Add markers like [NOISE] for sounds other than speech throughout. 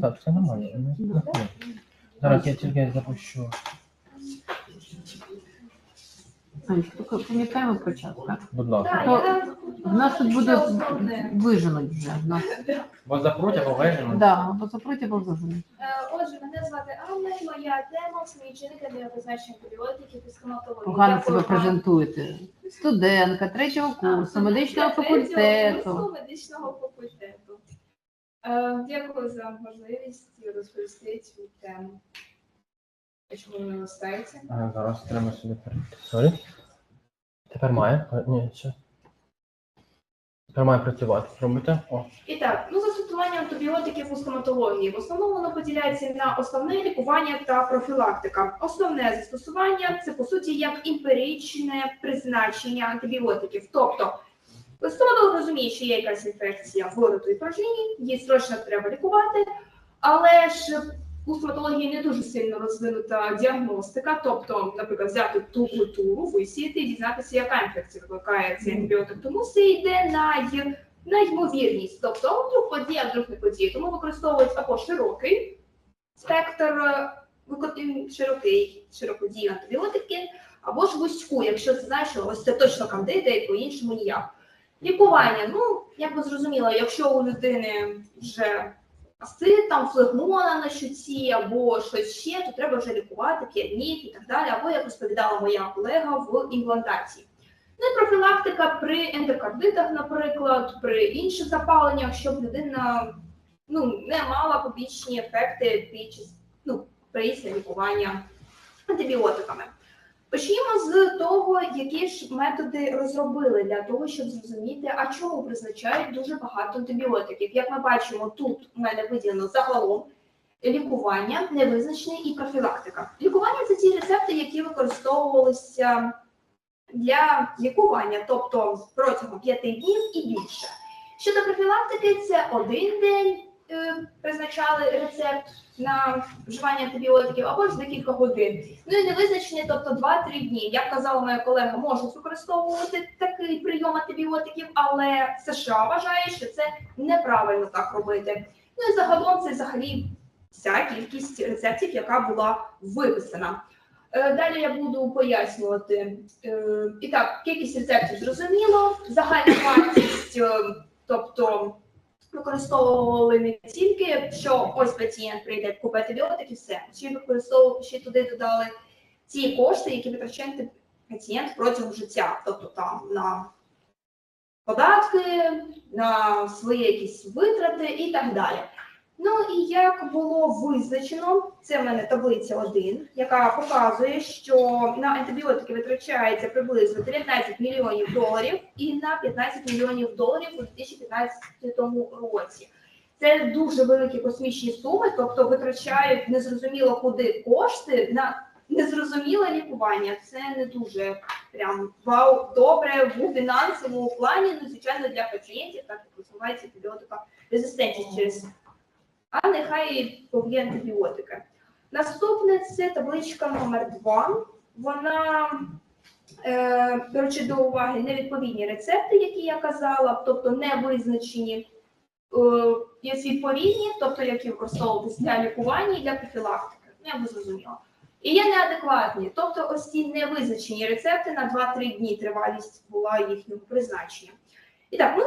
Так, все нормально. Зараз я тільки запущу. Тільки пам'ятаємо про час, так? Будь ласка. Так, То В нас тут буде виженуть вже. В нас. Вас запротив, обвежено? Да, бо запроти або виженуть. Е, Отже, мене звати Анна, і моя тема чинники для призначення антибіотиків і стоматології. Погано себе презентуєте. Студентка третього курсу, медичного факультету. курсу медичного факультету. Е, Дякую за можливість розповісти цю тему. Чому ви не листаєте? Зараз треба сюди перейти. Сорі. Тепер має. Ні, ще. Тепер має працювати. Робите? О. І так, ну застосування антибіотиків у стоматології. В основному воно поділяється на основне лікування та профілактика. Основне застосування це по суті як емпіричне призначення антибіотиків. Тобто стоматолог розуміє, що є якась інфекція в роту і порожнині, її срочно треба лікувати, але ж у стоматології не дуже сильно розвинута діагностика, тобто, наприклад, взяти ту культуру, висіяти і дізнатися, яка інфекція викликає цей антибіотик. Тому це йде на на ймовірність, тобто вдруг подіє, а вдруг не подіє. Тому використовують або широкий спектр, е, широкий, широкодії антибіотики, або ж вузьку, якщо ти знаєш, що ось це точно кандида і по-іншому ніяк. Лікування, ну, як би зрозуміло, якщо у людини вже астит, там флегмона на щоці або щось ще, то треба вже лікувати 5 днів і так далі, або як розповідала моя колега в імплантації. Ну і профілактика при ендокардитах, наприклад, при інших запаленнях, щоб людина ну, не мала побічні ефекти під ну, після лікування антибіотиками. Почнімо з того, які ж методи розробили для того, щоб зрозуміти, а чому призначають дуже багато антибіотиків. Як ми бачимо, тут у мене виділено загалом лікування, невизначене і профілактика. Лікування це ті рецепти, які використовувалися для лікування, тобто протягом 5 днів і більше. Щодо профілактики, це один день призначали рецепт на вживання антибіотиків або ж декілька годин. Ну і невизначені, тобто 2-3 дні. Як казала моя колега, можуть використовувати такий прийом антибіотиків, але США вважає, що це неправильно так робити. Ну і загалом це взагалі вся кількість рецептів, яка була виписана. Е, Далі я буду пояснювати. Е, І так, кількість рецептів зрозуміло, загальна вартість, е, тобто використовували не тільки, що ось пацієнт прийде купити біотики, все. Ще використовували, ще туди додали ті кошти, які витрачає пацієнт протягом життя, тобто там на податки, на свої якісь витрати і так далі. Ну і як було визначено, це в мене таблиця 1, яка показує, що на антибіотики витрачається приблизно 19 мільйонів доларів і на 15 мільйонів доларів у 2015 році. Це дуже великі космічні суми, тобто витрачають незрозуміло куди кошти на незрозуміле лікування. Це не дуже прям вау, добре в фінансовому плані, ну звичайно для пацієнтів, так як розвивається антибіотика резистентність через а нехай пов'є антибіотики. Наступне це табличка номер 2 Вона е, беручи до уваги невідповідні рецепти, які я казала, тобто не визначені, е, є відповідні, тобто які використовуватися для лікування і для профілактики. Я би зрозуміла. І є неадекватні, тобто ось ці невизначені рецепти на 2-3 дні тривалість була їхнього призначення. І так, ну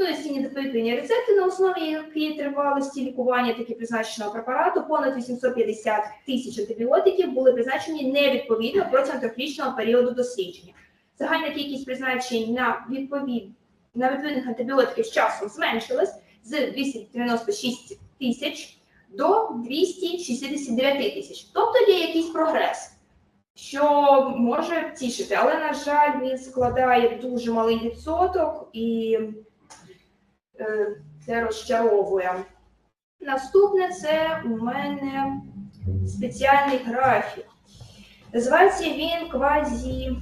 Ну, ці недоповідні рецепти, на основі якої тривалості лікування таки призначеного препарату, понад 850 тисяч антибіотиків були призначені невідповідно протягом трьохрічного періоду дослідження. Загальна кількість призначень на відповід на відповідних антибіотиків з часом зменшилась з 296 тисяч до 269 тисяч. Тобто є якийсь прогрес, що може тішити, але на жаль, він складає дуже малий відсоток і це розчаровує. Наступне це у мене спеціальний графік. Називається він квазі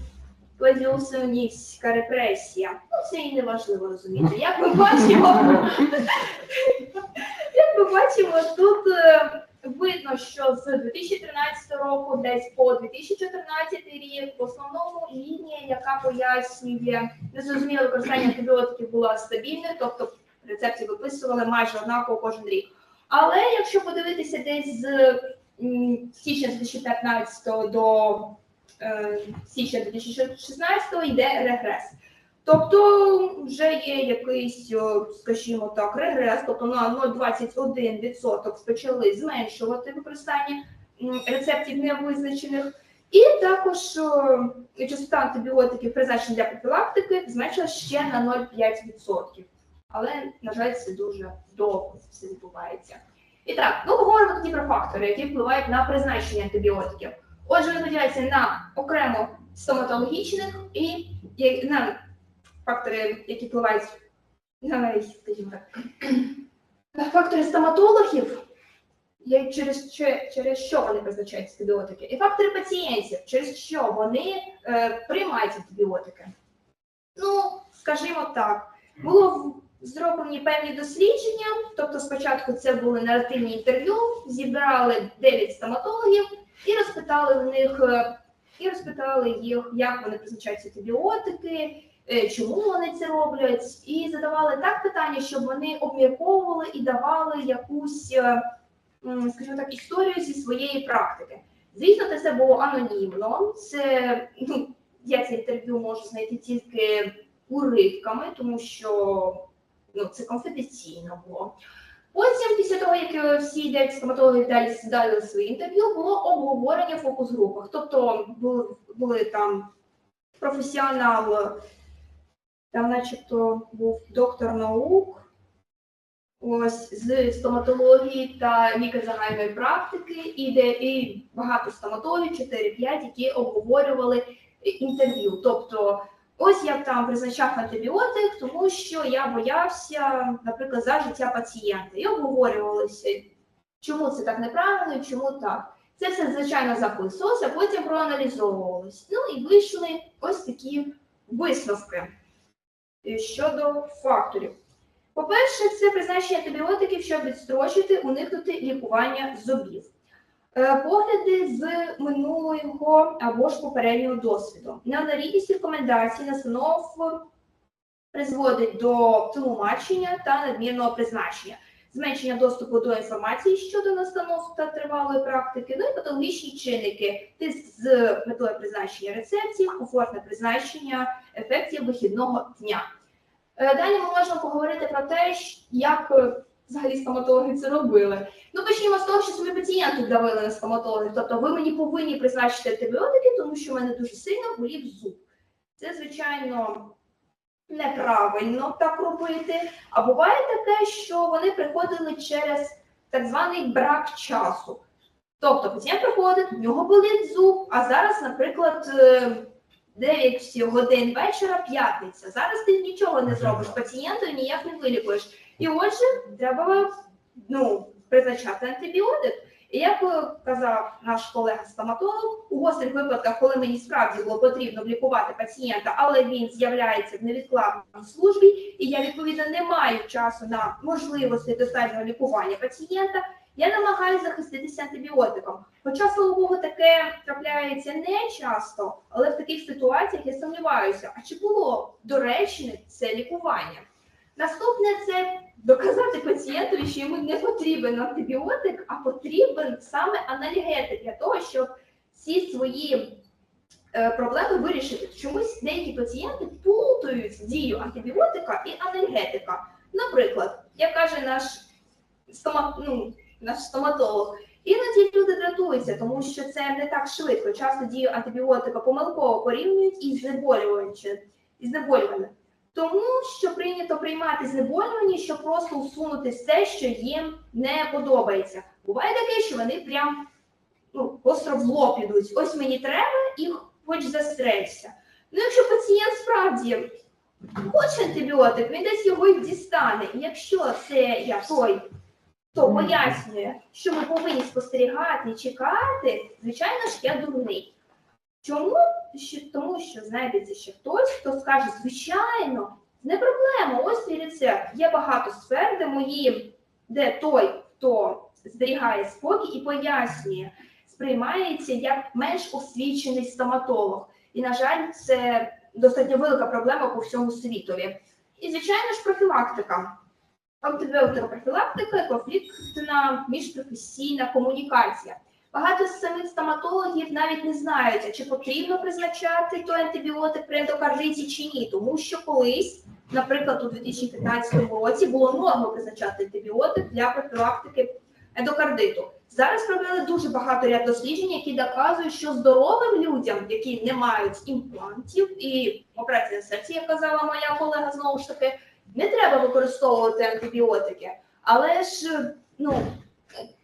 квазіусіоністська репресія. Ну, це і не важливо розуміти. Як ми бачимо, [LAUGHS] як ми бачимо, тут е, видно, що з 2013 року, десь по 2014 рік, в основному лінія, яка пояснює незрозуміле використання антибіотиків, була стабільною, тобто рецепти виписували майже однаково кожен рік. Але якщо подивитися десь з січня 2015 до е, січня 2016 йде регрес. Тобто вже є якийсь, скажімо так, регрес, тобто на 0,21% почали зменшувати використання рецептів невизначених. І також частота антибіотиків призначених для профілактики зменшилася ще на 0,5%. Але, на жаль, це дуже довго все відбувається. І так, ну поговоримо тоді про фактори, які впливають на призначення антибіотиків. Отже, вони поділяються на окремо стоматологічних і на фактори, які впливають на, скажімо так, фактори стоматологів, через, через що вони призначають антибіотики, і фактори пацієнтів, через що вони е, приймають антибіотики. Ну, скажімо так, було зроблені певні дослідження, тобто спочатку це були наративні інтерв'ю, зібрали 9 стоматологів і розпитали в них, е, і розпитали їх, як вони призначають антибіотики, е, чому вони це роблять, і задавали так питання, щоб вони обмірковували і давали якусь, е, скажімо так, історію зі своєї практики. Звісно, це все було анонімно. Це ну, я це інтерв'ю можу знайти тільки уривками, тому що ну, це конфіденційно було. Потім, після того, як е, всі дев'ять стоматологів далі здали свої інтерв'ю, було обговорення в фокус-групах. Тобто були, були там професіонал, там, начебто, був доктор наук, ось з стоматології та лікар загальної практики, і де і багато стоматологів, 4-5, які обговорювали інтерв'ю. Тобто, ось я там призначав антибіотик, тому що я боявся, наприклад, за життя пацієнта. І обговорювалося, чому це так неправильно чому так. Це все, звичайно, записувалося, потім проаналізовувалось. Ну і вийшли ось такі висновки е, щодо факторів. По-перше, це призначення антибіотиків, щоб відстрочити, уникнути лікування зубів. Е, Погляди з минулого або ж попереднього досвіду. Неоднорідність рекомендацій настанов призводить до тлумачення та надмірного призначення, зменшення доступу до інформації щодо настанов та тривалої практики, ну і патологічні чинники, тиск з метою призначення рецептів, комфортне призначення ефектів вихідного дня. Е, Далі ми можемо поговорити про те, як е, взагалі стоматологи це робили. Ну, почнімо з того, що самі пацієнти давили на стоматологів. Тобто ви мені повинні призначити антибіотики, тому що в мене дуже сильно болів зуб. Це, звичайно, неправильно так робити. А буває таке, що вони приходили через так званий брак часу. Тобто пацієнт приходить, в нього болить зуб, а зараз, наприклад, е, 9 годин вечора, п'ятниця. Зараз ти нічого не зробиш пацієнту ніяк не вилікуєш. І отже, треба ну, призначати антибіотик. І як е, казав наш колега-стоматолог, у гострих випадках, коли мені справді було потрібно лікувати пацієнта, але він з'являється в невідкладній службі, і я відповідно не маю часу на можливості достатнього лікування пацієнта, я намагаюся захиститися антибіотиком. Хоча, слава Богу, таке трапляється не часто, але в таких ситуаціях я сумніваюся, а чи було доречне це лікування? Наступне це доказати пацієнтові, що йому не потрібен антибіотик, а потрібен саме анальгетик для того, щоб всі свої е, проблеми вирішити. Чомусь деякі пацієнти плутають дію антибіотика і анальгетика. Наприклад, як каже наш стомат, ну, наш стоматолог, іноді люди дратуються, тому що це не так швидко. Часто дію антибіотика помилково порівнюють із знеболюванням. Тому що прийнято приймати знеболювання, щоб просто усунути все, що їм не подобається. Буває таке, що вони прям ну, остро в лоб ідуть. Ось мені треба і хоч застрелься. Ну, якщо пацієнт справді хоче антибіотик, він десь його й дістане. І якщо це я той, хто пояснює, що ми повинні спостерігати і чекати, звичайно ж, я дурний. Чому? Тому що знайдеться ще хтось, хто скаже, звичайно, не проблема, ось мій рецепт. Є багато сфер, де мої, де той, хто зберігає спокій і пояснює, сприймається як менш освічений стоматолог. І, на жаль, це достатньо велика проблема по всьому світові. І, звичайно ж, профілактика. антибіотикопрофілактика, конфліктна міжпрофесійна комунікація. Багато з самих стоматологів навіть не знають, чи потрібно призначати той антибіотик при ендокардиті чи ні, тому що колись, наприклад, у 2015 році було норма призначати антибіотик для профілактики ендокардиту. Зараз провели дуже багато ряд досліджень, які доказують, що здоровим людям, які не мають імплантів і операції на серці, як казала моя колега, знову ж таки, не треба використовувати антибіотики. Але ж ну,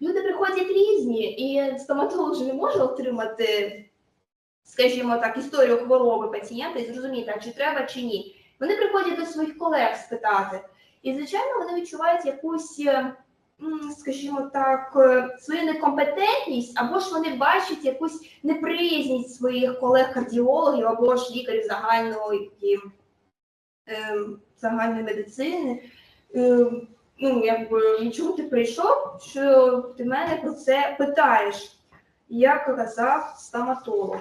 люди приходять різні, і стоматолог же не може отримати, скажімо так, історію хвороби пацієнта і зрозуміти, чи треба, чи ні. Вони приходять до своїх колег спитати. І, звичайно, вони відчувають якусь, е, скажімо так, е, свою некомпетентність, або ж вони бачать якусь неприязність своїх колег-кардіологів, або ж лікарів загальної, ем, загальної медицини. Ем, ну, якби чому ти прийшов, що ти мене про це питаєш, як казав стоматолог.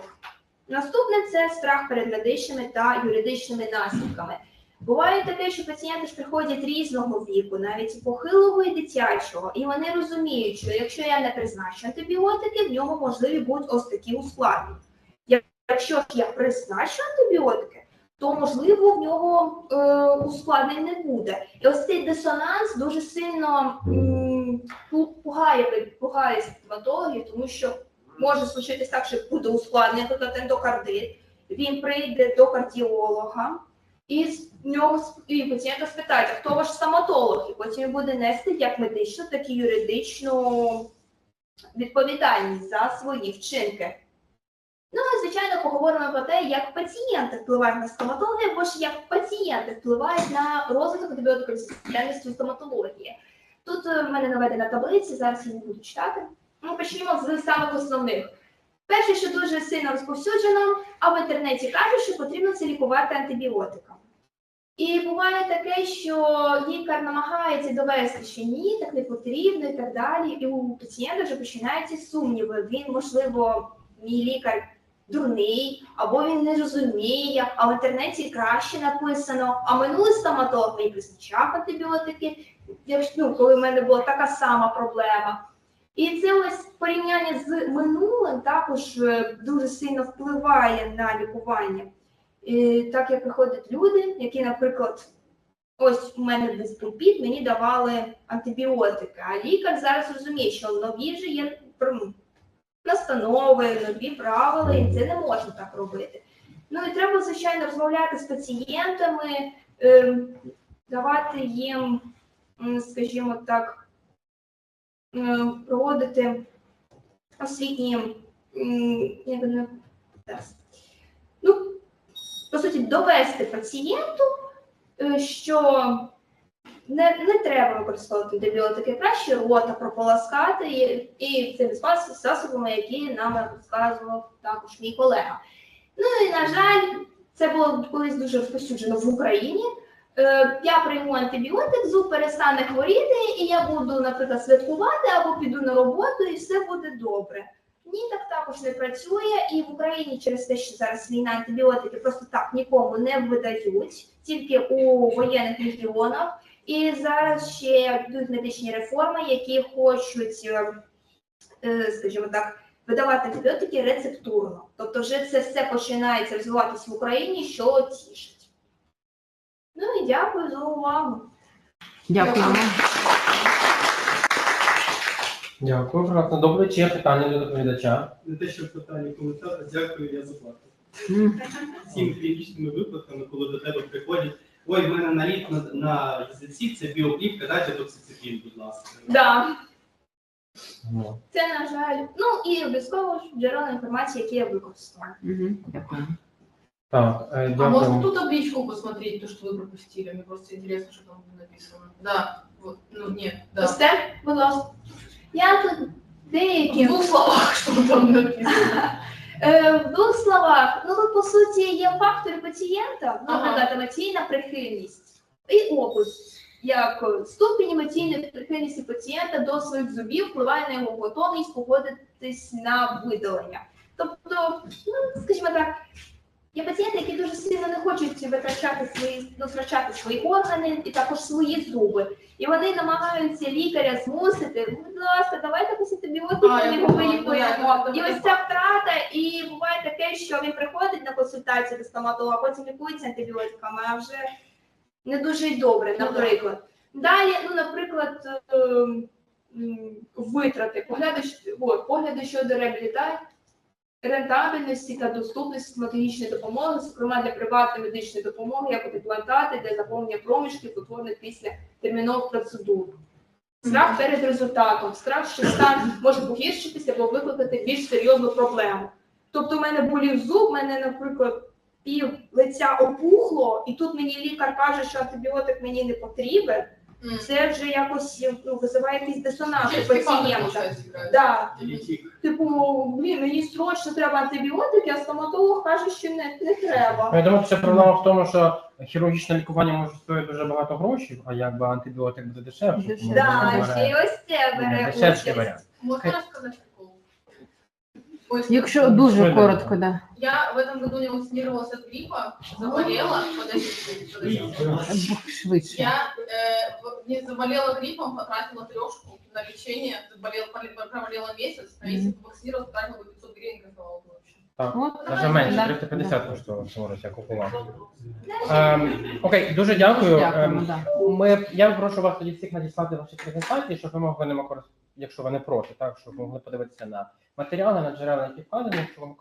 Наступне це страх перед медичними та юридичними наслідками. Буває таке, що пацієнти ж приходять різного віку, навіть похилого і дитячого, і вони розуміють, що якщо я не призначу антибіотики, в нього можливі будуть ось такі ускладнення. Якщо ж я призначу антибіотики, то можливо в нього е, ускладнень не буде. І ось цей дисонанс дуже сильно пугає, пугає стоматологів, тому що може случитись так, що буде ускладнення, наприклад, ендокардит. Він прийде до кардіолога, і з нього і пацієнта спитають, а хто ваш стоматолог? І потім буде нести як медичну, так і юридичну відповідальність за свої вчинки. Ну і звичайно поговоримо про те, як пацієнти впливають на стоматологію, або ж як пацієнти впливають на розвиток антибіотикорезистентності в стоматології. Тут е, в мене наведена таблиця, зараз я не буду читати. Ми почнемо з самих основних. Перше, що дуже сильно розповсюджено, а в інтернеті кажуть, що потрібно це лікувати антибіотиками. І буває таке, що лікар намагається довести, що ні, так не потрібно і так далі. І у пацієнта вже починаються сумніви. Він, можливо, мій лікар дурний, або він не розуміє, а в інтернеті краще написано. А минулий стоматолог мені призначав антибіотики, ну, коли в мене була така сама проблема. І це ось порівняння з минулим також е, дуже сильно впливає на лікування. І так як приходять люди, які, наприклад, ось у мене був мені давали антибіотики, а лікар зараз розуміє, що нові вже є м, настанови, нові правила, і це не можна так робити. Ну і треба, звичайно, розмовляти з пацієнтами, ем, давати їм, скажімо так, проводити освітні, як не ну, по суті, довести пацієнту, е, що не, не треба використовувати антибіотики, краще рота прополоскати і, і цими засобами, які нам розказував також мій колега. Ну і на жаль, це було колись дуже розповсюджено в Україні. Е, я прийму антибіотик, зуб перестане хворіти, і я буду, наприклад, святкувати або піду на роботу, і все буде добре. Ні, так також не працює, і в Україні через те, що зараз війна антибіотики просто так нікому не видають, тільки у воєнних регіонах. І зараз ще йдуть медичні реформи, які хочуть, е, е, скажімо так, видавати антибіотики рецептурно. Тобто, вже це все починається розвиватися в Україні, що тішить. Ну і дякую за увагу. Дякую. Дякую, прекрасно. Добре, чи є питання до доповідача? Не те, що питання коментар, а дякую, я заплатив. Всім клінічними випадками, коли до тебе приходять. Ой, в мене наліт на, на язиці, це біоплівка, дайте доцицикін, будь ласка. Да, Ну, це на жаль. Ну і обов'язково ж джерела інформації, які я використовую. Мгм. Дякую. Так, е, А можно дякую. тут табличку посмотреть, то, что вы пропустили? Мне просто интересно, что там написано. Да, вот, ну нет, да. Це, будь ласка. Я тут деякі. В двух словах, что там написано. [LAUGHS] Е, в двох словах, ну тут по суті є фактори пацієнта, ну, Ага. емоційна прихильність і опис. Як ступінь емоційної прихильності пацієнта до своїх зубів впливає на його готовність погодитись на видалення. Тобто, ну скажімо так, Є пацієнти, які дуже сильно не хочуть витрачати свої, ну, втрачати свої органи і також свої зуби. І вони намагаються лікаря змусити, будь ласка, давайте якось антибіотики, його вилікуємо. І ось ця втрата, і буває таке, що він приходить на консультацію до стоматолога, а потім лікується антибіотиками, а вже не дуже й добре, Ну, наприклад. Далі, ну, наприклад, ем, витрати, погляди, от, погляди щодо реабілітації, рентабельності та доступності стоматологічної допомоги, зокрема для приватної медичної допомоги, як от імплантати для заповнення проміжків, утворених після термінових процедур. Страх перед результатом, страх, що стан може погіршитися або викликати більш серйозну проблему. Тобто, в мене болів зуб, в мене, наприклад, пів лиця опухло, і тут мені лікар каже, що антибіотик мені не потрібен. Це вже якось ну, визиває якийсь дисонанс у пацієнта. Да. Типу, блін, мені срочно треба антибіотики, а стоматолог каже, що не, не треба. Я думаю, що проблема в тому, що хірургічне лікування може стоїти дуже багато грошей, а якби антибіотик буде дешевше. тому Да, ще бере й ось це бере Дешевший участь. варіант. Можна прикол? Ой, Якщо дуже коротко, да. Я в этом году не вакцинировалась от гриппа, заболела. Подождите, подождите. Швидше. Я э, в- не заболела гриппом, потратила трешку на лечение, заболела, поле- проболела месяц, а если бы вакцинировалась, потратила бы 500 гривен, кайфовала бы вообще. От, Даже менше, Да. 350 коштувало в цьому році, я купував. Ем, окей, дуже дякую. Дякуємо, Ем, да. Ми, я прошу вас тоді всіх надіслати ваші презентації, щоб ви могли ними користуватися, якщо ви не проти, так, щоб ви могли подивитися на матеріали, на джерела, які вкладені, щоб ви